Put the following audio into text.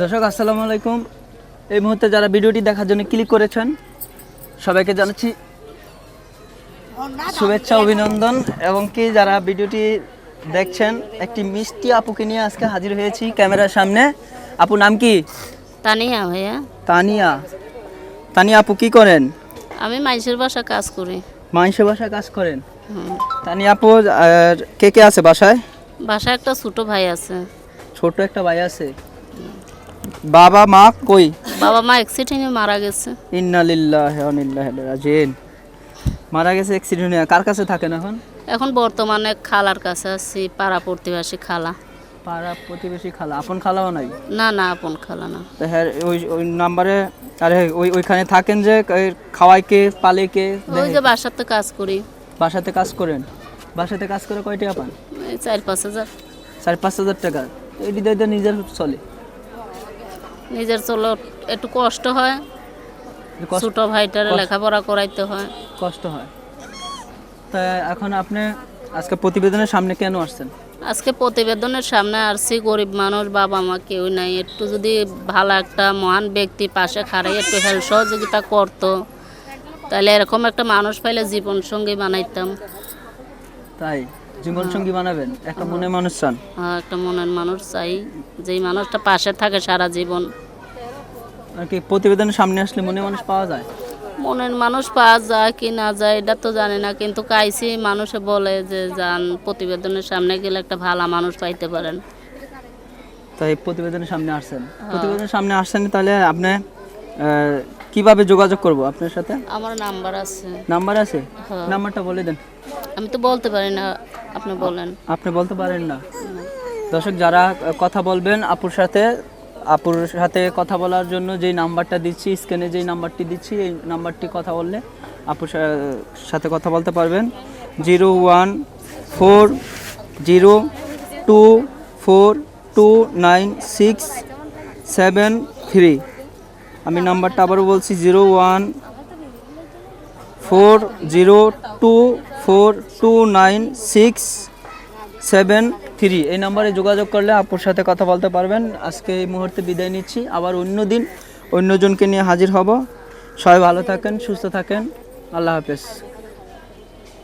দর্শক আসসালামু আলাইকুম। এই মুহূর্তে যারা ভিডিওটি দেখার জন্য ক্লিক করেছেন সবাইকে জানাচ্ছি শুভেচ্ছা অভিনন্দন। এবং কি যারা ভিডিওটি দেখছেন একটি মিষ্টি আপুকে নিয়ে আজকে হাজির হয়েছি ক্যামেরার সামনে। আপু নাম কি? তানিয়া ভাইয়া। তানিয়া। তানিয়া আপু কি করেন? আমি মাইসের বাসা কাজ করি। মাংসের বাসায় কাজ করেন। তানিয়া আপু আর কে কে আছে বাসায়? বাসায় একটা ছোট ভাই আছে। ছোট একটা ভাই আছে। বাবা মা কই? বাবা মা অ্যাক্সিডেন্টে মারা গেছে। ইন্নালিল্লাহি ওয়া ইন্না ইলাইহি রাজিউন। মারা গেছে অ্যাক্সিডেন্টে কার কাছে থাকেন এখন? এখন বর্তমানে খালার কাছে আছি পাড়া প্রতিবেশী খালা। পাড়া প্রতিবেশী খালা। আপন খালাও নাই? না না আপন খালা না। তো হ্যাঁ ওই ওই নাম্বারে আরে ওই ওইখানে থাকেন যে খাওয়াই কে পালে কে? ওই যে বাসাতে কাজ করি। বাসাতে কাজ করেন? বাসাতে কাজ করে কয় টাকা পান? চার পাঁচ হাজার। চার পাঁচ হাজার টাকা। এটি নিজের চলে। নিজের চলো একটু কষ্ট হয়। ছোট ভাইটারে লেখাপড়া করাইতে হয়। কষ্ট হয়। তা এখন আপনি আজকে প্রতিবেদনের সামনে কেন আসছেন? আজকে প্রতিবেদনের সামনে আসছি গরিব মানুষ বাবা মা কেউ নাই। একটু যদি ভালো একটা মহান ব্যক্তি পাশে খাড়াই একটু হেল্প সহযোগিতা করতো তাহলে এরকম একটা মানুষ পাইলে জীবন সঙ্গী বানাইতাম। তাই জীবন সঙ্গী বানাবেন? একটা মনে মানুষ চান। হ্যাঁ, একটা মনের মানুষ চাই। যেই মানুষটা পাশে থাকে সারা জীবন। আর কি প্রতিবেদনের সামনে আসলে মনে মানুষ পাওয়া যায়? মনের মানুষ পাওয়া যায় কি না যায় এটা তো জানি না। কিন্তু কাইছি মানুষে বলে যে যান প্রতিবেদনের সামনে গেলে একটা ভালো মানুষ পাইতে পারেন। তাই প্রতিবেদনের সামনে আসছেন। প্রতিবেদনের সামনে আসছেন তাহলে আপনি কীভাবে যোগাযোগ করব আপনার সাথে? আমার নাম্বার আছে। নাম্বার আছে? হ্যাঁ। নাম্বারটা বলে দেন। আমি তো বলতে পারি না আপনি বলেন। আপনি বলতে পারেন না। দর্শক যারা কথা বলবেন আপুর সাথে আপুর সাথে কথা বলার জন্য যেই নাম্বারটা দিচ্ছি স্ক্রিনে যেই নাম্বারটি দিচ্ছি এই নাম্বারটি কথা বললে আপুর সাথে কথা বলতে পারবেন। Zero one four zero two four two nine six seven three. আমি নাম্বারটা আবারও বলছি, zero one four zero two four two nine six seven three. এই নাম্বারে যোগাযোগ করলে আপুর সাথে কথা বলতে পারবেন। আজকে এই মুহূর্তে বিদায় নিচ্ছি। আবার অন্য দিন অন্যজনকে নিয়ে হাজির হব। সবাই ভালো থাকেন, সুস্থ থাকেন। আল্লাহ হাফেজ।